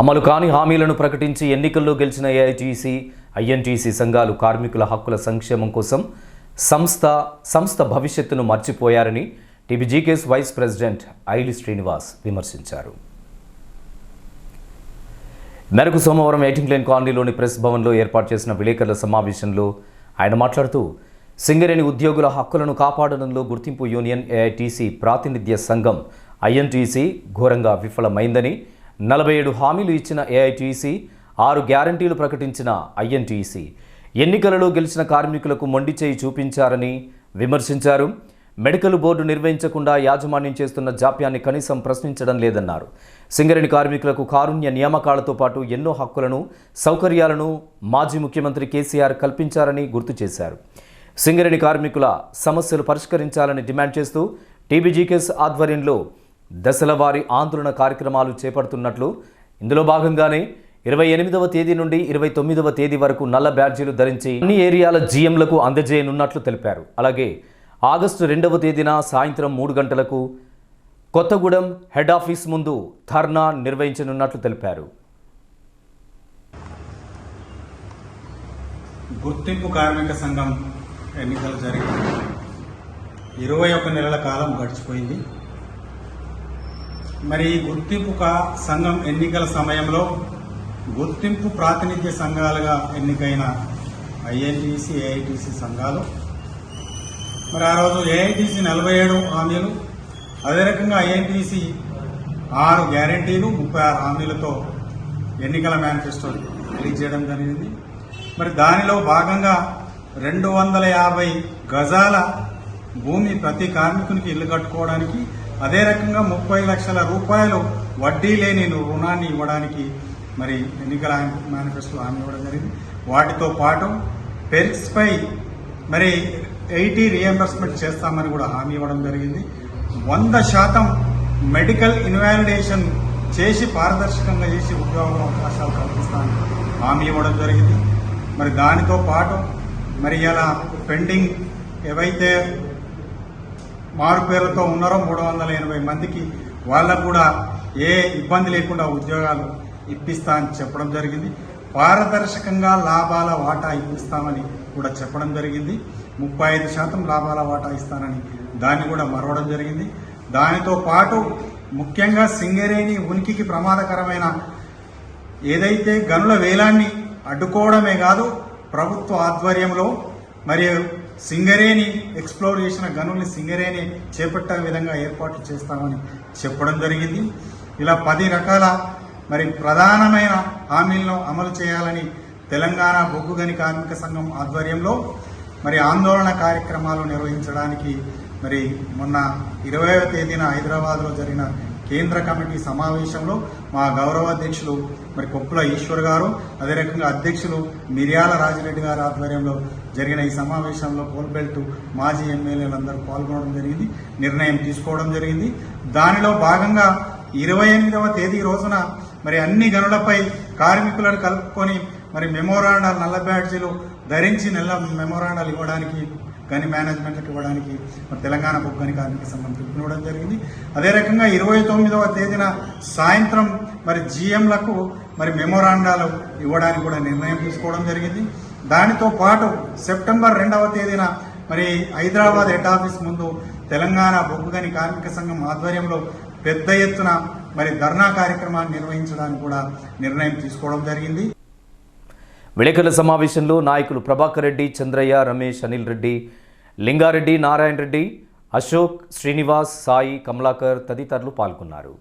అమలు కాని హామీలను ప్రకటించి ఎన్నికల్లో గెలిచిన ఏఐటీసీ ఐఎన్టీసీ సంఘాలు కార్మికుల హక్కుల సంక్షేమం కోసం సంస్థ సంస్థ భవిష్యత్తును మర్చిపోయారని TBGKS vice president Aili Srinivas విమర్శించారు. మేరకు సోమవారం ఎయిటింగ్ లైన్ కాలనీలోని ప్రెస్ భవన్లో ఏర్పాటు చేసిన విలేకరుల సమావేశంలో ఆయన మాట్లాడుతూ సింగరేణి ఉద్యోగుల హక్కులను కాపాడడంలో గుర్తింపు యూనియన్ ఏఐటీసీ ప్రాతినిధ్య సంఘం ఐఎన్టీసీ ఘోరంగా విఫలమైందని నలభై ఏడు హామీలు ఇచ్చిన ఏఐటీసీ ఆరు గ్యారంటీలు ప్రకటించిన ఐఎన్టీసీ. ఎన్నికలలో గెలిచిన కార్మికులకు మొండి చేయి చూపించారని విమర్శించారు. మెడికల్ బోర్డు నిర్వహించకుండా యాజమాన్యం చేస్తున్న జాప్యాన్ని కనీసం ప్రశ్నించడం లేదన్నారు. సింగరేణి కార్మికులకు కారుణ్య నియామకాలతో పాటు ఎన్నో హక్కులను సౌకర్యాలను మాజీ ముఖ్యమంత్రి కేసీఆర్ కల్పించారని గుర్తు చేశారు. సింగరేణి కార్మికుల సమస్యలు పరిష్కరించాలని డిమాండ్ చేస్తూ టీబీజీకేఎస్ ఆధ్వర్యంలో దశల వారి ఆందోళన కార్యక్రమాలు చేపడుతున్నట్లు ఇందులో భాగంగానే ఇరవై ఎనిమిదవ తేదీ నుండి ఇరవై తొమ్మిదవ తేదీ వరకు నల్ల బ్యాడ్జీలు ధరించి అన్ని ఏరియాల జీఎంలకు అందజేయనున్నట్లు తెలిపారు. అలాగే ఆగస్టు రెండవ తేదీన సాయంత్రం మూడు గంటలకు కొత్తగూడెం హెడ్ ఆఫీస్ ముందు ధర్నా నిర్వహించనున్నట్లు తెలిపారు. గుర్తింపు కార్మిక సంఘం ఎన్నికలు జరిగి ఇరవై ఒక నెలల కాలం గడిచిపోయింది. మరి ఈ గుర్తింపు సంఘం ఎన్నికల సమయంలో గుర్తింపు ప్రాతినిధ్య సంఘాలుగా ఎన్నికైన ఐఎన్టీసీ ఏఐటీసీ సంఘాలు. మరి ఆ రోజు ఏఐటీసీ నలభై ఏడు హామీలు అదే రకంగా ఐఎన్టీసీ ఆరు గ్యారంటీలు ముప్పై ఆరు హామీలతో ఎన్నికల మేనిఫెస్టో రిలీజ్ చేయడం జరిగింది. మరి దానిలో భాగంగా రెండు వందల యాభై గజాల భూమి ప్రతి కార్మికునికి ఇల్లు కట్టుకోవడానికి అదే రకంగా ముప్పై లక్షల రూపాయలు వడ్డీ లేని రుణాన్ని ఇవ్వడానికి మరి ఎన్నికల మేనిఫెస్టో హామీ ఇవ్వడం జరిగింది. వాటితో పాటు పెరిక్స్పై మరి ఎయిటీ రియంబర్స్మెంట్ చేస్తామని కూడా హామీ ఇవ్వడం జరిగింది. వంద శాతం మెడికల్ ఇన్వాలిడేషన్ చేసి పారదర్శకంగా చేసి ఉద్యోగ అవకాశాలు కల్పిస్తామని హామీ ఇవ్వడం జరిగింది. మరి దానితో పాటు మరి ఇలా పెండింగ్ ఏవైతే మారు పేర్లతో ఉన్నారో మూడు వందల ఎనభై మందికి వాళ్ళకు కూడా ఏ ఇబ్బంది లేకుండా ఉద్యోగాలు ఇప్పిస్తా అని చెప్పడం జరిగింది. పారదర్శకంగా లాభాల వాటా ఇప్పిస్తామని కూడా చెప్పడం జరిగింది. ముప్పై ఐదు శాతం లాభాల వాటా ఇస్తానని దాన్ని కూడా మరవడం జరిగింది. దానితో పాటు ముఖ్యంగా సింగరేణి ఉనికికి ప్రమాదకరమైన ఏదైతే గనుల వేలాన్ని అడ్డుకోవడమే కాదు ప్రభుత్వ ఆధ్వర్యంలో మరియు సింగరేణి ఎక్స్ప్లోర్ చేసిన గనుల్ని సింగరేణి చేపట్టే విధంగా ఏర్పాట్లు చేస్తామని చెప్పడం జరిగింది. ఇలా పది రకాల మరి ప్రధానమైన హామీలను అమలు చేయాలని తెలంగాణ బొగ్గు గని కార్మిక సంఘం ఆధ్వర్యంలో మరి ఆందోళన కార్యక్రమాలు నిర్వహించడానికి మరి మొన్న ఇరవైవ తేదీన హైదరాబాద్లో జరిగిన కేంద్ర కమిటీ సమావేశంలో మా గౌరవ అధ్యక్షులు మరి కొప్పుల ఈశ్వర్ గారు అదే రకంగా అధ్యక్షులు మిర్యాల రాజిరెడ్డి గారి ఆధ్వర్యంలో జరిగిన ఈ సమావేశంలో కోల్బెల్ట్ మాజీ ఎమ్మెల్యేలందరూ పాల్గొనడం జరిగింది నిర్ణయం తీసుకోవడం జరిగింది. దానిలో భాగంగా ఇరవై ఎనిమిదవ తేదీ రోజున మరి అన్ని గనులపై కార్మికులను కలుపుకొని మరి మెమోరాండాలు నల్ల బ్యాడ్జీలు ధరించి నెల మెమోరాండాలు ఇవ్వడానికి గని మేనేజ్మెంట్ ఇవ్వడానికి మరి తెలంగాణ బొగ్గు గని కార్మిక సంఘం పిలుపునివ్వడం జరిగింది. అదే రకంగా ఇరవై తొమ్మిదవ తేదీన సాయంత్రం మరి జిఎంలకు మరి మెమోరాండాలు ఇవ్వడానికి కూడా నిర్ణయం తీసుకోవడం జరిగింది. దానితో పాటు సెప్టెంబర్ రెండవ తేదీన మరి హైదరాబాద్ హెడ్ ఆఫీస్ ముందు తెలంగాణ బొగ్గు గని కార్మిక సంఘం ఆధ్వర్యంలో పెద్ద ఎత్తున మరి ధర్నా కార్యక్రమాన్ని నిర్వహించడానికి కూడా నిర్ణయం తీసుకోవడం జరిగింది. విలేకరుల సమావేశంలో నాయకులు ప్రభాకర్ రెడ్డి చంద్రయ్య రమేష్ అనిల్ రెడ్డి లింగారెడ్డి నారాయణ రెడ్డి అశోక్ శ్రీనివాస్ సాయి కమలాకర్ తదితరులు పాల్గొన్నారు.